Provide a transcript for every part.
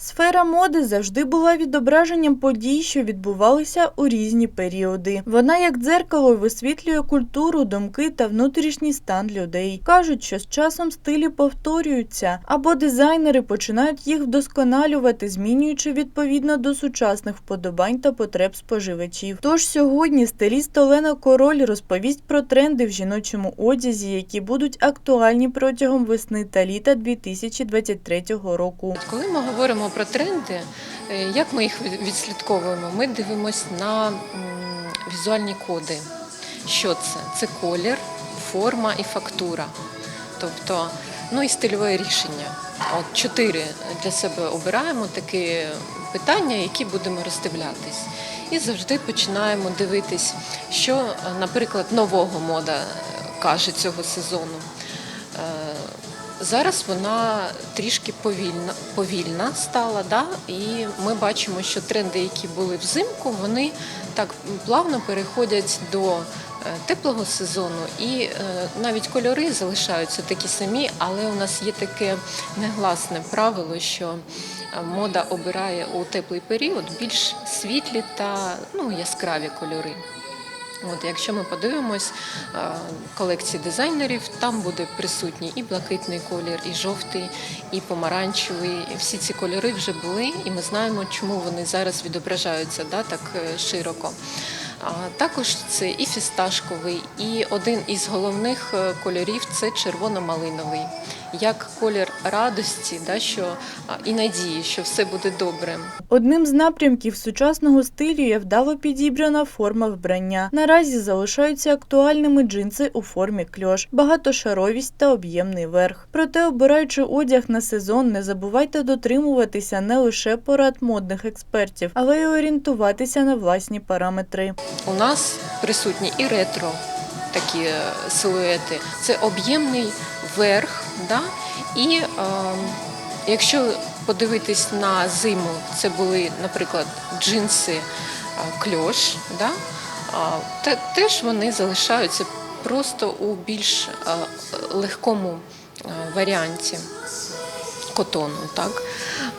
Сфера моди завжди була відображенням подій, що відбувалися у різні періоди. Вона як дзеркало висвітлює культуру, думки та внутрішній стан людей. Кажуть, що з часом стилі повторюються, або дизайнери починають їх вдосконалювати, змінюючи відповідно до сучасних вподобань та потреб споживачів. Тож сьогодні стиліст Олена Король розповість про тренди в жіночому одязі, які будуть актуальні протягом весни та літа 2023 року. Коли ми говоримо про тренди, е, як ми їх відслідковуємо? Ми дивимося на візуальні коди. Що це? Це колір, форма і фактура. Тобто, ну і стильове рішення. От чотири для себе обираємо такі питання, які будемо роздивлятись. І завжди починаємо дивитись, що, наприклад, нового мода каже цього сезону. Зараз вона трішки повільна, повільна стала, да? і ми бачимо, що тренди, які були взимку, вони так плавно переходять до е, теплого сезону, і е, навіть кольори залишаються такі самі, але у нас є таке негласне правило, що е, мода обирає у теплий період більш світлі та ну, яскраві кольори. От, якщо ми подивимось е, колекції дизайнерів, там буде присутній і блакитний колір, і жовтий, і помаранчевий. Всі ці кольори вже були, і ми знаємо, чому вони зараз відображаються да, так е, широко. А також це і фісташковий, і один із головних е, кольорів це червоно-малиновий, як колір радості, да, що і надії, що все буде добре. Одним з напрямків сучасного стилю є вдало підібрана форма вбрання. Наразі залишаються актуальними джинси у формі кльош, багатошаровість та об'ємний верх. Проте, обираючи одяг на сезон, не забувайте дотримуватися не лише порад модних експертів, але й орієнтуватися на власні параметри. У нас присутні і ретро такі е, силуети. Це об'ємний верх. Да? І е, якщо подивитись на зиму, це були, наприклад, джинси е, кльош, да? а, те, теж вони залишаються просто у більш е, легкому е, варіанті котону. Так?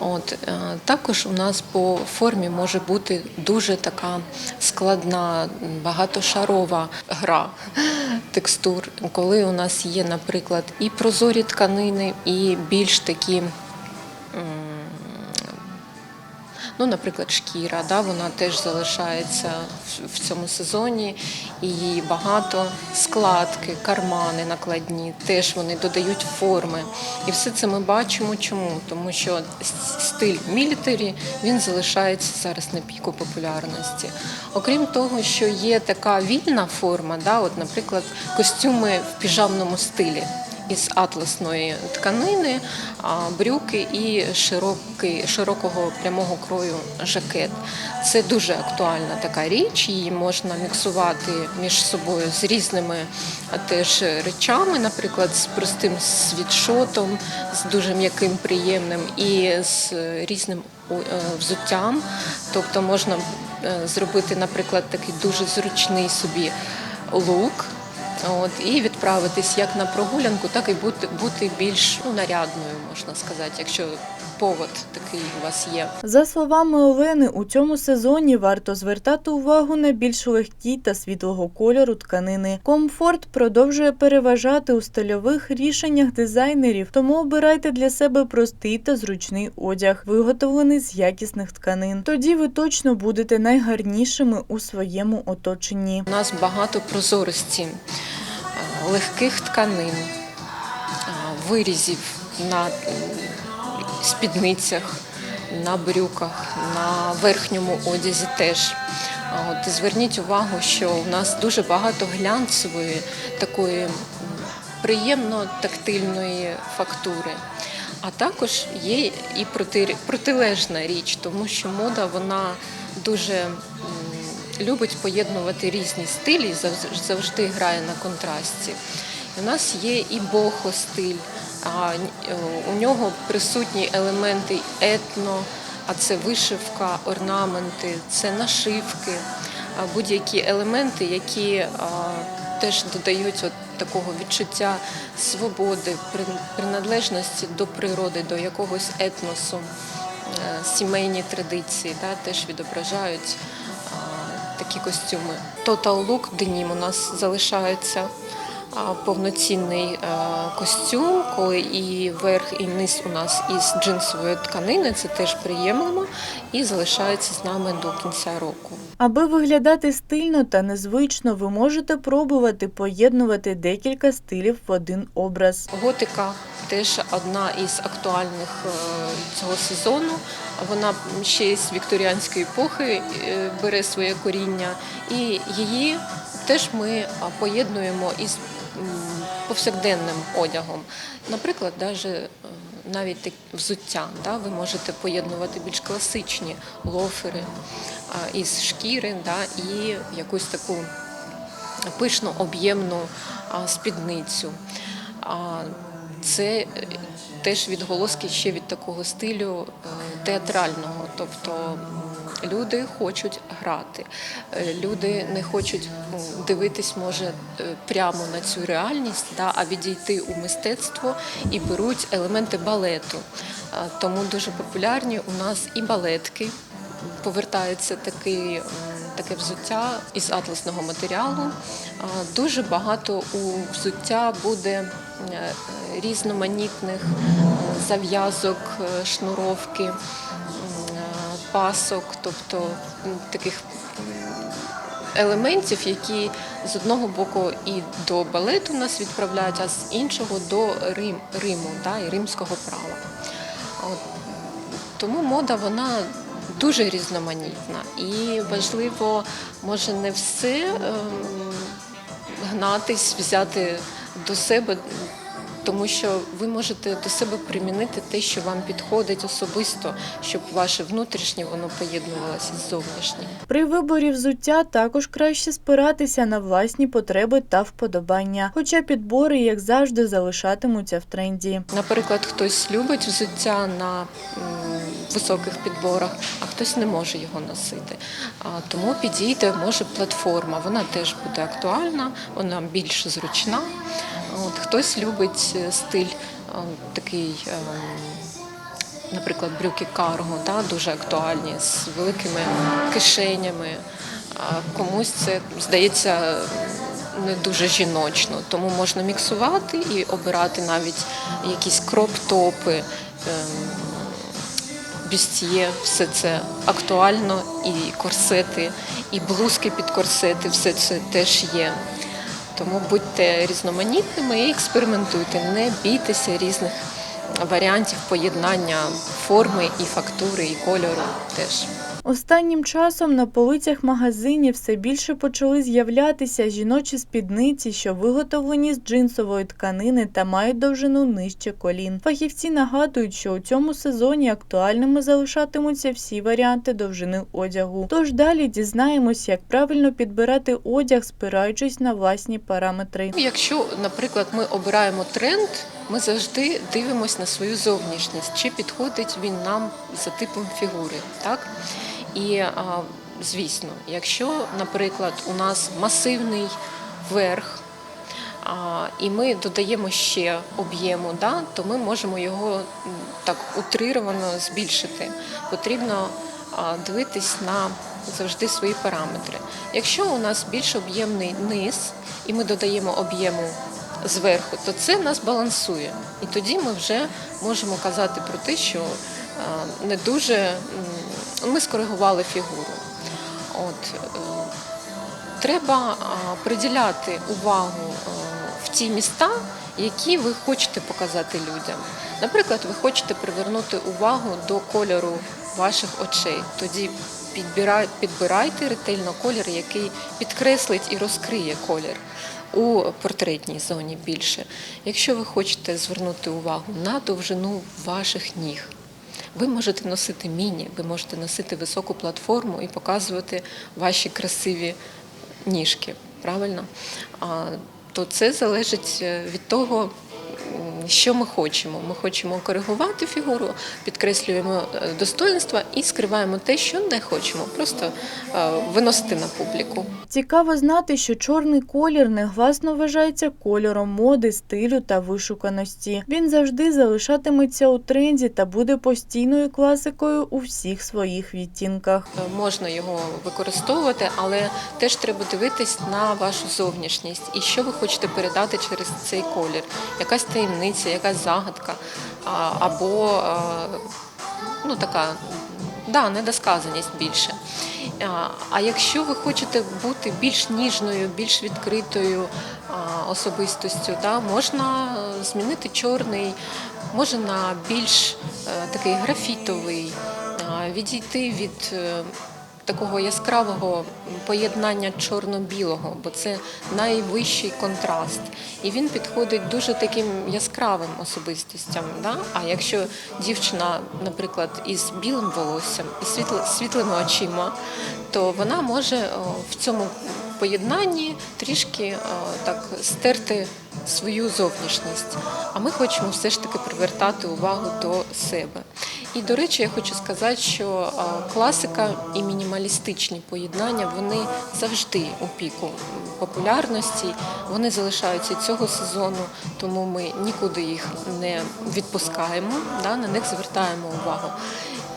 От, е, також у нас по формі може бути дуже така складна, багатошарова гра текстур, коли у нас є, наприклад, і прозорі тканини, і більш такі. Ну, наприклад, шкіра, да, вона теж залишається в- цьому сезоні. І багато складки, кармани накладні, теж вони додають форми. І все це ми бачимо. Чому? Тому що стиль мілітарі він залишається зараз на піку популярності. Окрім того, що є така вільна форма, да, от, наприклад, костюми в піжамному стилі із атласної тканини, брюки і широкий, широкого прямого крою жакет. Це дуже актуальна така річ. Її можна міксувати між собою з різними теж речами, наприклад, з простим світшотом, з дуже м'яким, приємним і з різним е, взуттям. Тобто можна е, зробити, наприклад, такий дуже зручний собі лук. От, і відправитись як на прогулянку, так і бути, бути більш ну, нарядною, можна сказати, якщо повод такий у вас є. За словами Олени, у цьому сезоні варто звертати увагу на більш легкі та світлого кольору тканини. Комфорт продовжує переважати у стильових рішеннях дизайнерів, тому обирайте для себе простий та зручний одяг, виготовлений з якісних тканин. Тоді ви точно будете найгарнішими у своєму оточенні. У нас багато прозорості, е, легких тканин, е, вирізів на спідницях, на брюках, на верхньому одязі теж. От зверніть увагу, що у нас дуже багато глянцевої, такої приємно тактильної фактури. А також є і проти, протилежна річ, тому що мода вона дуже любить поєднувати різні стилі, завж- завжди грає на контрасті. У нас є і бохо стиль, е, у нього присутні елементи етно, а це вишивка, орнаменти, це нашивки, будь-які елементи, які теж додають от такого відчуття свободи, приналежності до природи, до якогось етносу. е, сімейні традиції, да, теж відображають такі костюми. Total Look денім у нас залишається повноцінний е, костюм, коли і верх, і низ у нас із джинсової тканини. Це теж приємно і залишається з нами до кінця року. Аби виглядати стильно та незвично, ви можете пробувати поєднувати декілька стилів в один образ. Готика теж одна із актуальних е, цього сезону. Вона ще з вікторіанської епохи е, бере своє коріння, і її теж ми поєднуємо із повсякденним одягом. Наприклад, е, навіть взуття. Да, ви можете поєднувати більш класичні лофери із шкіри да, і якусь таку пишну об'ємну спідницю. Це е, теж відголоски ще від такого стилю е, театрального. Тобто люди хочуть грати, е, люди не хочуть дивитись, може, прямо на цю реальність, да, а відійти у мистецтво і беруть елементи балету. Тому дуже популярні у нас і балетки. Повертається такий, таке взуття із атласного матеріалу. Дуже багато у взуття буде е, різноманітних е, зав'язок, е, шнуровки, пасок, тобто таких елементів, які з одного боку і до балету нас відправляють, а з іншого до Рим, Риму да, і римського права. От, тому мода вона дуже різноманітна і важливо, може, не все ем, гнатись, взяти до себе, тому що ви можете до себе примінити те, що вам підходить особисто, щоб ваше внутрішнє воно поєднувалося з зовнішнім. При виборі взуття також краще спиратися на власні потреби та вподобання, хоча підбори, як завжди, залишатимуться в тренді. Наприклад, хтось любить взуття на високих підборах, а хтось не може його носити. Тому підійде може платформа. Вона теж буде актуальна, вона більш зручна. От хтось любить е, стиль е, такий. ем, Наприклад, брюки карго да, дуже актуальні з великими кишенями. А комусь це здається не дуже жіночно, тому можна міксувати і обирати навіть якісь кроп-топи, бюстьє, все це актуально, і корсети, і блузки під корсети, все це теж є. Тому будьте різноманітними і експериментуйте, не бійтеся різних варіантів поєднання форми і фактури, і кольору теж. Останнім часом на полицях магазинів все більше почали з'являтися жіночі спідниці, що виготовлені з джинсової тканини та мають довжину нижче колін. Фахівці нагадують, що у цьому сезоні актуальними залишатимуться всі варіанти довжини одягу. Тож далі дізнаємось, як правильно підбирати одяг, спираючись на власні параметри. Якщо, наприклад, ми обираємо тренд, ми завжди дивимося на свою зовнішність, чи підходить він нам за типом фігури. Так? І, звісно, якщо, наприклад, у нас масивний верх, і ми додаємо ще об'єму, да, то ми можемо його так утрировано збільшити. Потрібно дивитись на завжди свої параметри. Якщо у нас більш об'ємний низ, і ми додаємо об'єму зверху, то це нас балансує. І тоді ми вже можемо казати про те, що не дуже ми скоригували фігуру. От, е, треба а, приділяти увагу е, в ті міста, які ви хочете показати людям. Наприклад, ви хочете привернути увагу до кольору ваших очей. Тоді підбирай- підбирайте ретельно колір, який підкреслить і розкриє колір у портретній зоні більше. Якщо ви хочете звернути увагу на довжину ваших ніг, ви можете носити міні, ви можете носити високу платформу і показувати ваші красиві ніжки. Правильно? То це залежить е, від того, що ми хочемо. Ми хочемо коригувати фігуру, підкреслюємо е, достоинства і скриваємо те, що не хочемо, просто е, виносити на публіку. Цікаво знати, що чорний колір негласно вважається кольором моди, стилю та вишуканості. Він завжди залишатиметься у тренді та буде постійною класикою у всіх своїх відтінках. Е, Можна його використовувати, але теж треба дивитись на вашу зовнішність і що ви хочете передати через цей колір. Якась таємниця, якась загадка або ну, така да, недосказаність більше. А, якщо ви хочете бути більш ніжною, більш відкритою особистостю, да, можна змінити чорний, може на більш е, такий графітовий, відійти від е, такого яскравого поєднання чорно-білого, бо це найвищий контраст. І він підходить дуже таким яскравим особистостям. Да? А якщо дівчина, наприклад, із білим волоссям і світлими очима, то вона може в цьому поєднанні трішки так стерти свою зовнішність. А ми хочемо все ж таки привертати увагу до себе. І до речі, я хочу сказати, що класика і мінімалістичні поєднання вони завжди у піку популярності. Вони залишаються цього сезону, тому ми нікуди їх не відпускаємо, да, на них звертаємо увагу.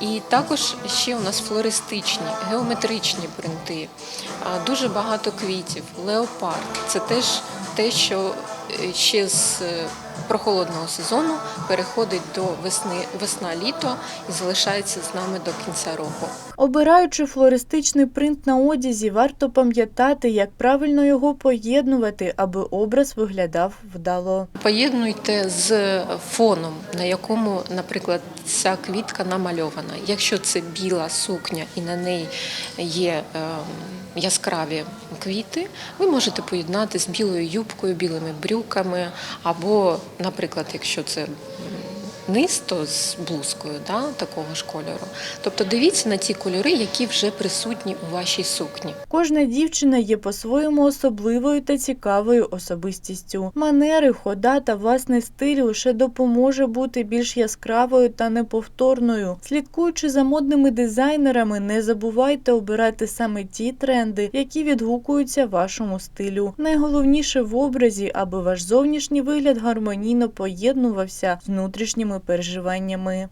І також ще у нас флористичні, геометричні принти, дуже багато квітів, леопард. Це теж те, що ще з е, прохолодного сезону переходить до весни, весна-літо і залишається з нами до кінця року. Обираючи флористичний принт на одязі, варто пам'ятати, як правильно його поєднувати, аби образ виглядав вдало. Поєднуйте з фоном, на якому, наприклад, ця квітка намальована. Якщо це біла сукня і на неї є ем, яскраві квіти, ви можете поєднати з білою юбкою, білими брюками, або, наприклад, якщо це м, низ, то з блузкою да, такого ж кольору. Тобто дивіться на ті кольори, які вже присутні у вашій сукні. Кожна дівчина є по-своєму особливою та цікавою особистістю. Манери, хода та власний стиль лише допоможе бути більш яскравою та неповторною. Слідкуючи за модними дизайнерами, не забувайте обирати саме ті тренди, які відгукуються вашому стилю. Найголовніше в образі, аби ваш зовнішній вигляд гармонійно поєднувався з внутрішніми переживаннями.